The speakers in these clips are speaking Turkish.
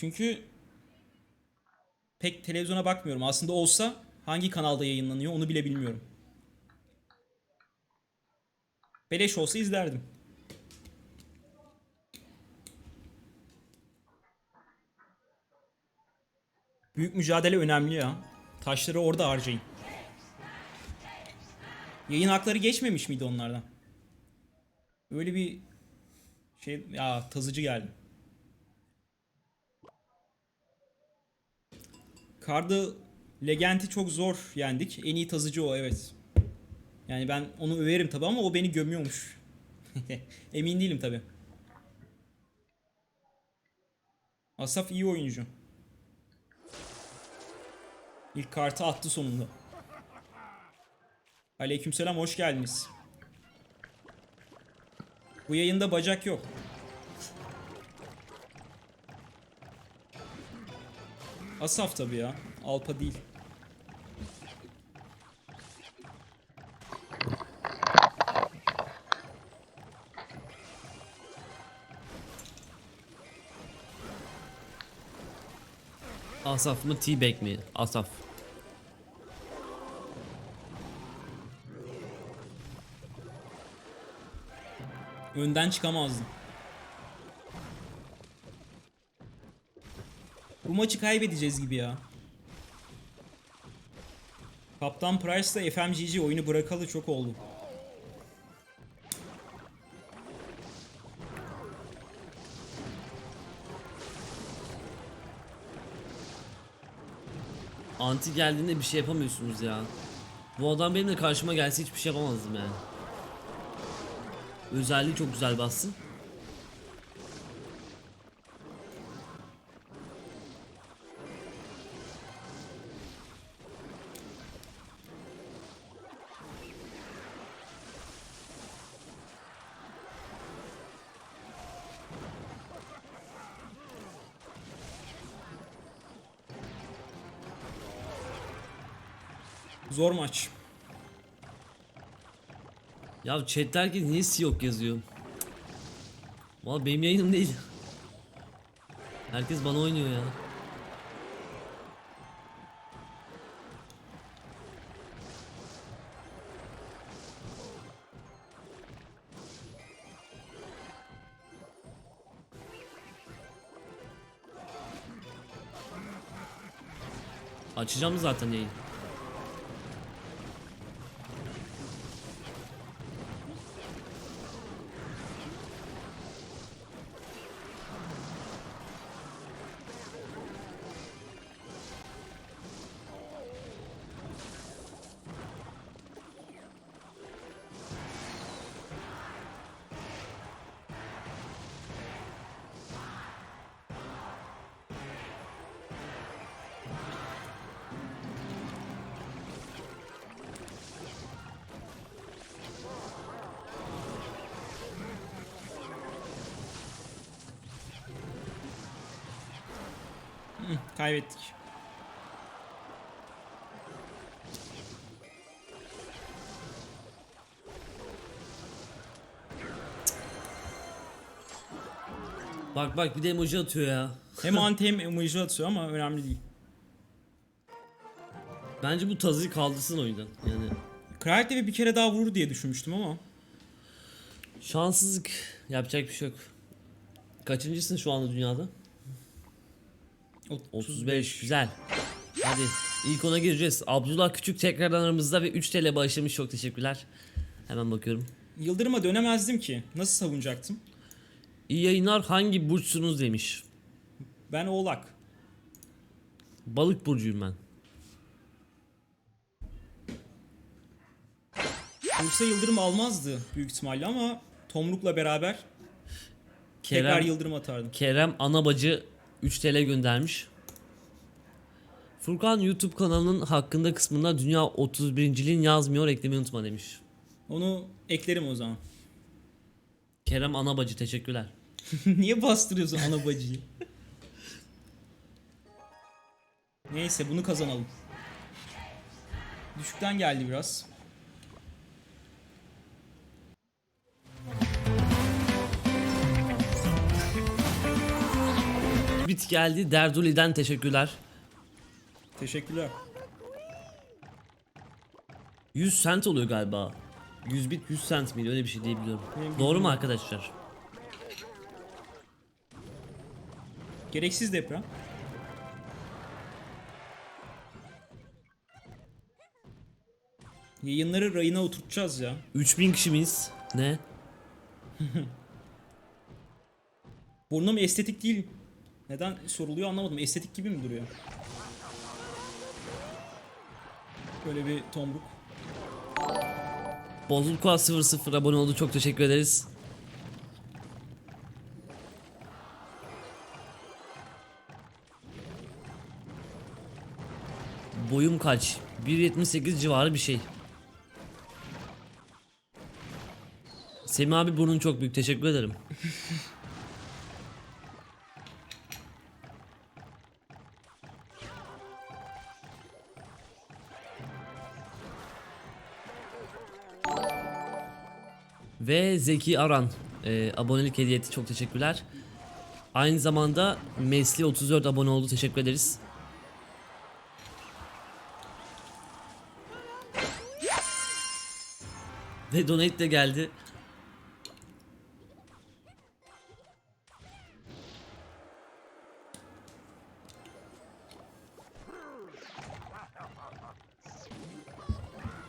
Çünkü pek televizyona bakmıyorum. Aslında olsa hangi kanalda yayınlanıyor onu bile bilmiyorum. Beleş olsa izlerdim. Büyük mücadele önemli ya. Taşları orada harcayın. Yayın hakları geçmemiş miydi onlardan? Öyle bir şey ya tazıcı geldi. Kardı Legend'i çok zor yendik. En iyi tazıcı o evet. Yani ben onu överim tabi ama o beni gömüyormuş. Emin değilim tabi. Asaf iyi oyuncu. İlk kartı attı sonunda. Aleykümselam hoş geldiniz. Bu yayında bacak yok. Asaf tabi ya. Alpa değil. Asaf mı T-Bag mi? Asaf. Önden çıkamazdım. Bu maçı kaybedeceğiz gibi ya. Kaptan Price'la FMGG oyunu bırakalı çok oldu. Anti geldiğinde bir şey yapamıyorsunuz ya. Bu adam benimle karşıma gelse hiçbir şey yapamazdım yani. Özelliği çok güzel bassın. Zor maç. Ya chatte herkes niye Siyok yazıyor? Valla benim yayınım değil. Herkes bana oynuyor ya. Açacağım zaten yayın. Kaybettik. Bak bak bir de emoji atıyor ya. Hem anti hem emoji atıyor ama önemli değil. Bence bu tazıyı kaldırsın oyundan. Yani Kraliyet bir kere daha vurur diye düşünmüştüm ama. şanssızlık yapacak bir şey yok. Kaçıncısın şu anda dünyada? 35 güzel. Hadi ilk ona gireceğiz. Abdullah Küçük tekrardan aramızda ve 3 TL bağışlamış çok teşekkürler. Hemen bakıyorum. Yıldırım'a dönemezdim ki. Nasıl savunacaktım? İyi yayınlar hangi burçsunuz demiş. Ben oğlak. Balık burcuyum ben. Bursa Yıldırım almazdı büyük ihtimalle ama Tomruk'la beraber tekrar Kerem, Yıldırım atardım. Kerem Anabacı 3 TL göndermiş. Furkan YouTube kanalının hakkında kısmında dünya 31.liğin yazmıyor eklemeyi unutma demiş. Onu eklerim o zaman. Kerem Anabacı teşekkürler. Niye bastırıyorsun ana bacıyı? Neyse bunu kazanalım. Düşükten geldi biraz. Bit geldi. Derduli'den teşekkürler. Teşekkürler. 100 cent oluyor galiba. 100 bit 100 cent miydi öyle bir şey diyebiliyorum. Benim Doğru mu arkadaşlar? Gereksiz deprem. Yayınları rayına oturtacağız ya. 3000 kişi miyiz? Ne? Burnum estetik değil. Neden soruluyor anlamadım. Estetik gibi mi duruyor? Böyle bir tomruk. Bozulkoa 00 abone oldu çok teşekkür ederiz. Boyum kaç? 1.78 civarı bir şey. Semih abi burnun çok büyük teşekkür ederim. Ve Zeki Aran e, abonelik hediye etti çok teşekkürler. Aynı zamanda Mesli 34 abone oldu teşekkür ederiz. Ve donate de geldi.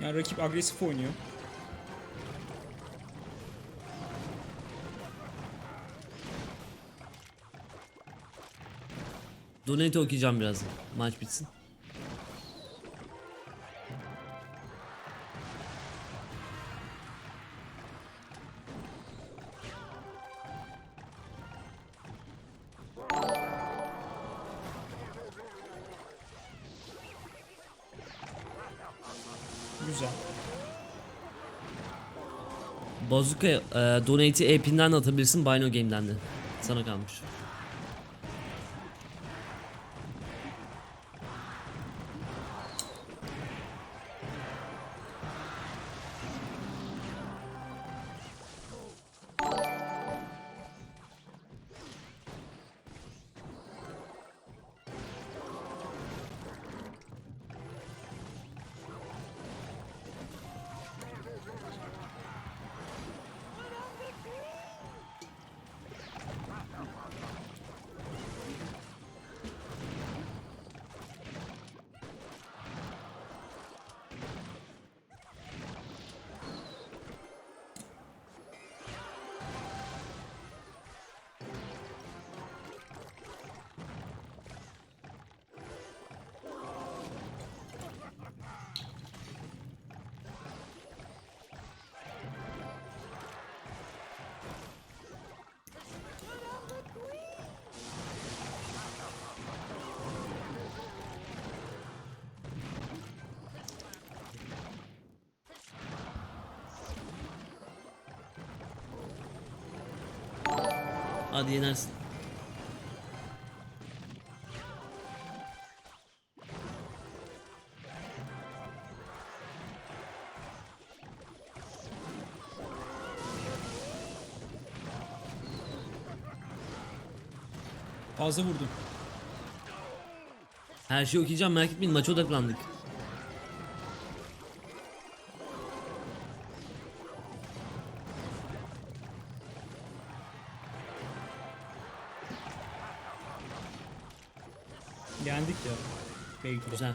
Yani rakip agresif oynuyor. Donate okuyacağım birazdan. Maç bitsin. Güzel. Bazooka e, donate'i app'inden de atabilirsin Bino Game'den de. Sana kalmış. Hadi yenersin. Fazla vurdum. Her şeyi okuyacağım merak etmeyin maça odaklandık. Yendik ya. Belki. Güzel.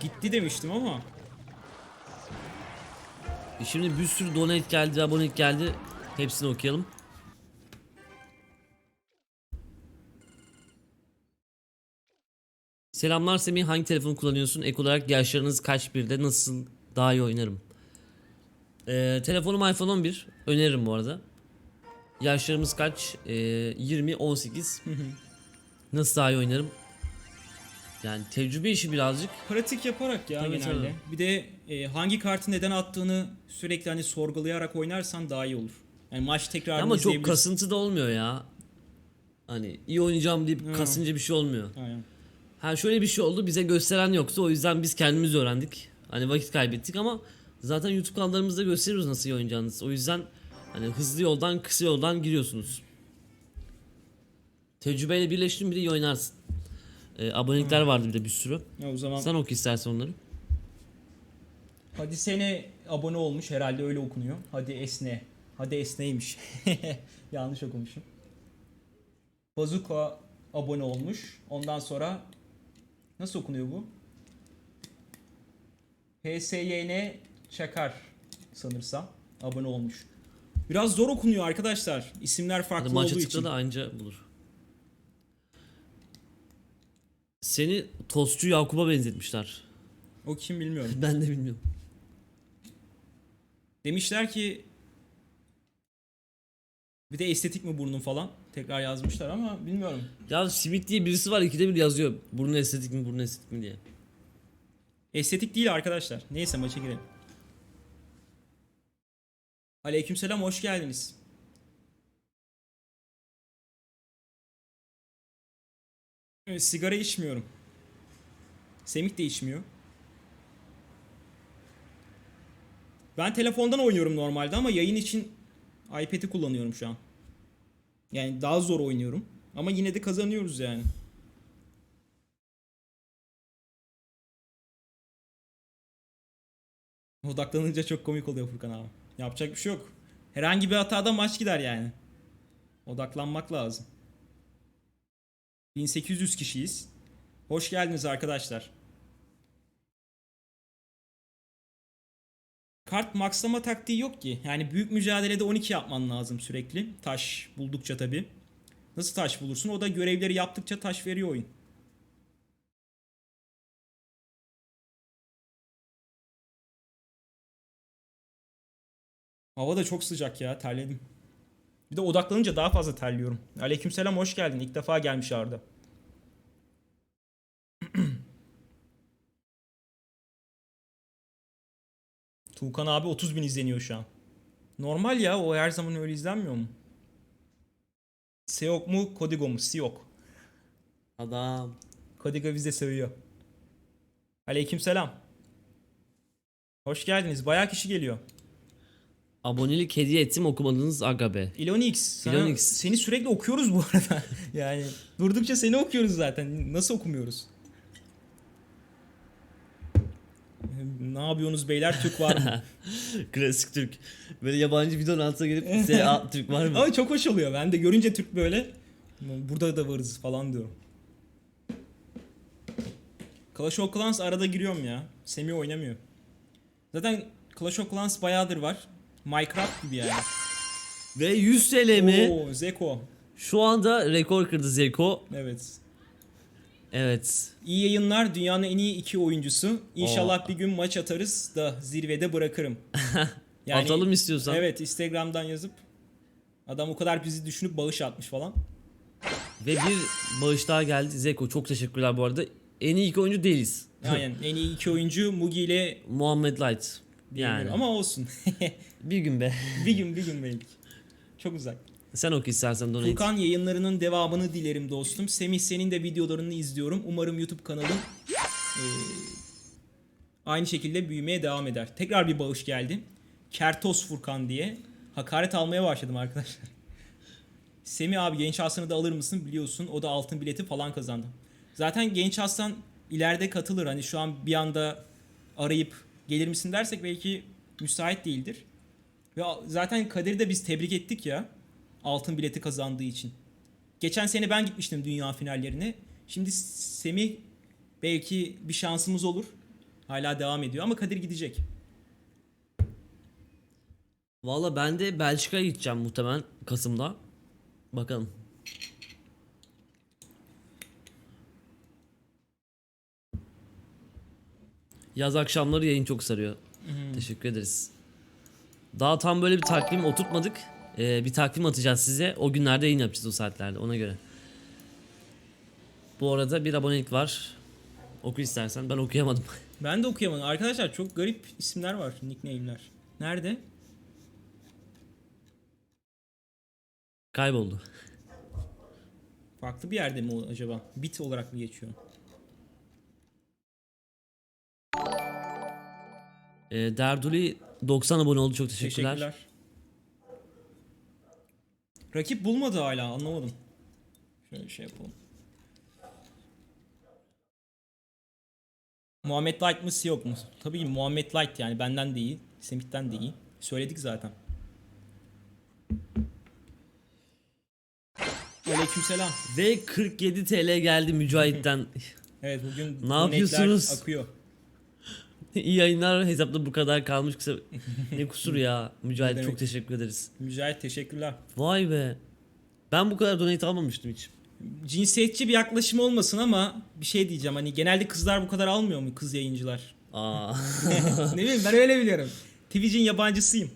Gitti demiştim ama. E Şimdi bir sürü donate geldi, abonelik geldi. Hepsini okuyalım. Selamlar Semih. Hangi telefonu kullanıyorsun? Ek olarak yaşlarınız kaç birde? Nasıl daha iyi oynarım? Ee, telefonum iPhone 11. Öneririm bu arada. Yaşlarımız kaç? Ee, 20, 18. Nasıl daha iyi oynarım? Yani tecrübe işi birazcık. Pratik yaparak ya Tabii, genelde. tabii. Bir de e, hangi kartı neden attığını sürekli hani sorgulayarak oynarsan daha iyi olur. Yani maç tekrar Ama çok kasıntı da olmuyor ya. Hani iyi oynayacağım deyip Hmm. kasınca bir şey olmuyor. Aynen. Ha şöyle bir şey oldu bize gösteren yoktu o yüzden biz kendimiz öğrendik. Hani vakit kaybettik ama Zaten YouTube kanallarımızda gösteriyoruz nasıl iyi oynayacağınızı. O yüzden hani hızlı yoldan kısa yoldan giriyorsunuz. Tecrübeyle birleştirin bir de iyi oynarsın. Ee, abonelikler vardı bir de bir sürü. Ya o zaman Sen oku istersen onları. hadi sene abone olmuş herhalde öyle okunuyor. Hadi esne. Hadi esneymiş. Yanlış okumuşum. Bazuka abone olmuş. Ondan sonra nasıl okunuyor bu? HSYN Çakar sanırsam abone olmuş. Biraz zor okunuyor arkadaşlar. İsimler farklı Hadi olduğu için. da anca bulur. Seni tostçu Yakup'a benzetmişler. O kim bilmiyorum. Ben de bilmiyorum. Demişler ki bir de estetik mi burnun falan tekrar yazmışlar ama bilmiyorum. Ya Simit diye birisi var ikide bir yazıyor. Burnu estetik mi burnu estetik mi diye. Estetik değil arkadaşlar. Neyse maça girelim. Aleykümselam hoş geldiniz. Sigara içmiyorum. Semih de içmiyor. Ben telefondan oynuyorum normalde ama yayın için iPad'i kullanıyorum şu an. Yani daha zor oynuyorum. Ama yine de kazanıyoruz yani. Odaklanınca çok komik oluyor Furkan abi. Yapacak bir şey yok. Herhangi bir hatada maç gider yani. Odaklanmak lazım. 1800 kişiyiz. Hoş geldiniz arkadaşlar. Kart maxlama taktiği yok ki. Yani büyük mücadelede 12 yapman lazım sürekli. Taş buldukça tabi. Nasıl taş bulursun? O da görevleri yaptıkça taş veriyor oyun. Hava da çok sıcak ya terledim. Bir de odaklanınca daha fazla terliyorum. Aleykümselam hoş geldin. İlk defa gelmiş Arda. Tuğkan abi 30 bin izleniyor şu an. Normal ya o her zaman öyle izlenmiyor mu? Seok mu Kodigo mu? Siok. Adam. Kodigo bize seviyor. Aleykümselam. Hoş geldiniz. Bayağı kişi geliyor. Abonelik hediye ettim okumadınız aga be. Ilonix. Sana, Ilonix. Seni sürekli okuyoruz bu arada. yani durdukça seni okuyoruz zaten. Nasıl okumuyoruz? Ne yapıyorsunuz beyler? Türk var mı? Klasik Türk. Böyle yabancı videonun altına gelip S.A. Türk var mı? Ama çok hoş oluyor. Ben de görünce Türk böyle burada da varız falan diyorum. Clash of Clans arada giriyorum ya. Semih oynamıyor. Zaten Clash of Clans bayağıdır var. Minecraft gibi yani. Ve 100 TL mi? Oo, Zeko. Şu anda rekor kırdı Zeko. Evet. Evet. İyi yayınlar. Dünyanın en iyi iki oyuncusu. İnşallah bir gün maç atarız da zirvede bırakırım. Atalım istiyorsan. Evet Instagram'dan yazıp adam o kadar bizi düşünüp bağış atmış falan. Ve bir bağış daha geldi. Zeko çok teşekkürler bu arada. En iyi iki oyuncu değiliz. Aynen en iyi iki oyuncu Mugi ile Muhammed Light. Yani. ama olsun. Bir gün be. bir gün bir gün belki. Çok uzak. Sen oku istersen donate. Furkan yayınlarının devamını dilerim dostum. Semih senin de videolarını izliyorum. Umarım YouTube kanalın eee, aynı şekilde büyümeye devam eder. Tekrar bir bağış geldi. Kertos Furkan diye. Hakaret almaya başladım arkadaşlar. Semih abi genç Hasan'ı da alır mısın biliyorsun. O da altın bileti falan kazandı. Zaten genç Hasan ileride katılır. Hani şu an bir anda arayıp gelir misin dersek belki müsait değildir. Ve zaten Kadir'i de biz tebrik ettik ya. Altın bileti kazandığı için. Geçen sene ben gitmiştim dünya finallerine. Şimdi Semih belki bir şansımız olur. Hala devam ediyor ama Kadir gidecek. Valla ben de Belçika'ya gideceğim muhtemelen Kasım'da. Bakalım. Yaz akşamları yayın çok sarıyor. Teşekkür ederiz. Daha tam böyle bir takvim oturtmadık. Ee, bir takvim atacağız size. O günlerde yayın yapacağız o saatlerde ona göre. Bu arada bir abonelik var. Oku istersen. Ben okuyamadım. Ben de okuyamadım. Arkadaşlar çok garip isimler var, nickname'ler. Nerede? Kayboldu. Farklı bir yerde mi acaba? Bit olarak mı geçiyor? E, Derduli 90 abone oldu çok teşekkürler. Teşekkürler. Rakip bulmadı hala anlamadım. Şöyle şey yapalım. Muhammed Light mı yok mu? Tabii ki Muhammed Light yani benden de iyi. Semih'ten de iyi. Söyledik zaten. Aleykümselam. Ve 47 TL geldi Mücahit'ten. Evet bugün Ne yapıyorsunuz? akıyor. İyi yayınlar hesapta bu kadar kalmış kısa. Ne kusur ya. Mücahit çok teşekkür ederiz. Mücahit teşekkürler. Vay be. Ben bu kadar donate almamıştım hiç. Cinsiyetçi bir yaklaşım olmasın ama bir şey diyeceğim hani genelde kızlar bu kadar almıyor mu kız yayıncılar? Aa. ne bileyim ben öyle biliyorum. Twitch'in yabancısıyım.